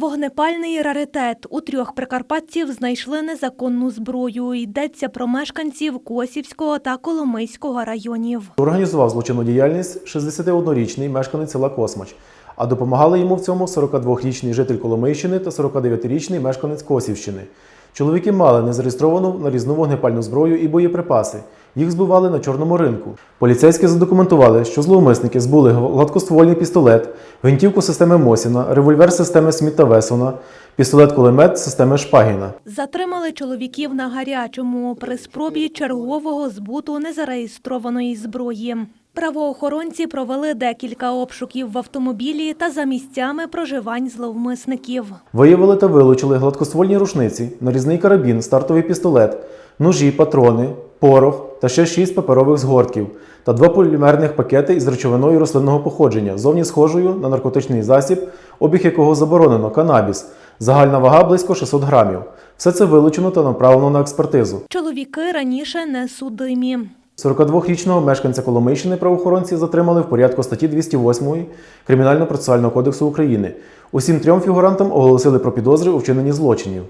Вогнепальний раритет. У трьох прикарпатців знайшли незаконну зброю. Йдеться про мешканців Косівського та Коломийського районів. Організував злочинну діяльність 61-річний мешканець села Космач, а допомагали йому в цьому 42-річний житель Коломийщини та 49-річний мешканець Косівщини. Чоловіки мали незареєстровану нарізну вогнепальну зброю і боєприпаси. Їх збивали на чорному ринку. Поліцейські задокументували, що зловмисники збули гладкоствольний пістолет, гвинтівку системи Мосіна, револьвер системи Сміт та Весона, пістолет-кулемет системи Шпагіна. Затримали чоловіків на гарячому при спробі чергового збуту незареєстрованої зброї. Правоохоронці провели декілька обшуків в автомобілі та за місцями проживань зловмисників. Виявили та вилучили гладкоствольні рушниці, нарізний карабін, стартовий пістолет, ножі, патрони, порох та ще шість паперових згортків та два полімерних пакети із речовиною рослинного походження, зовні схожою на наркотичний засіб, обіг якого заборонено канабіс. Загальна вага близько 600 грамів. Все це вилучено та направлено на експертизу. Чоловіки раніше не судимі. 42-річного мешканця Коломийщини правоохоронці затримали в порядку статті 208 Кримінально-процесуального кодексу України. Усім трьом фігурантам оголосили про підозри у вчиненні злочинів.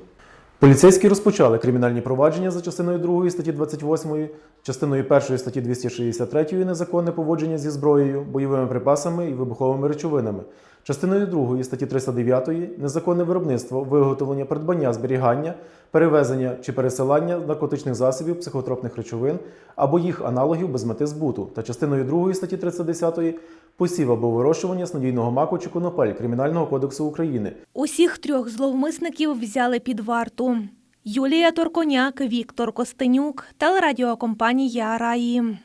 Поліцейські розпочали кримінальні провадження за частиною 2 статті 28, частиною 1 статті 263 незаконне поводження зі зброєю, бойовими припасами і вибуховими речовинами, частиною 2 статті 309 незаконне виробництво, виготовлення, придбання, зберігання, перевезення чи пересилання наркотичних засобів, психотропних речовин або їх аналогів без мети збуту, та частиною 2 статті 310 посів або вирощування снодійного маку чи конопель Кримінального кодексу України, Усіх трьох зловмисників взяли під варту. Юлія Торконяк, Віктор Костенюк, телерадіокомпанія Раї.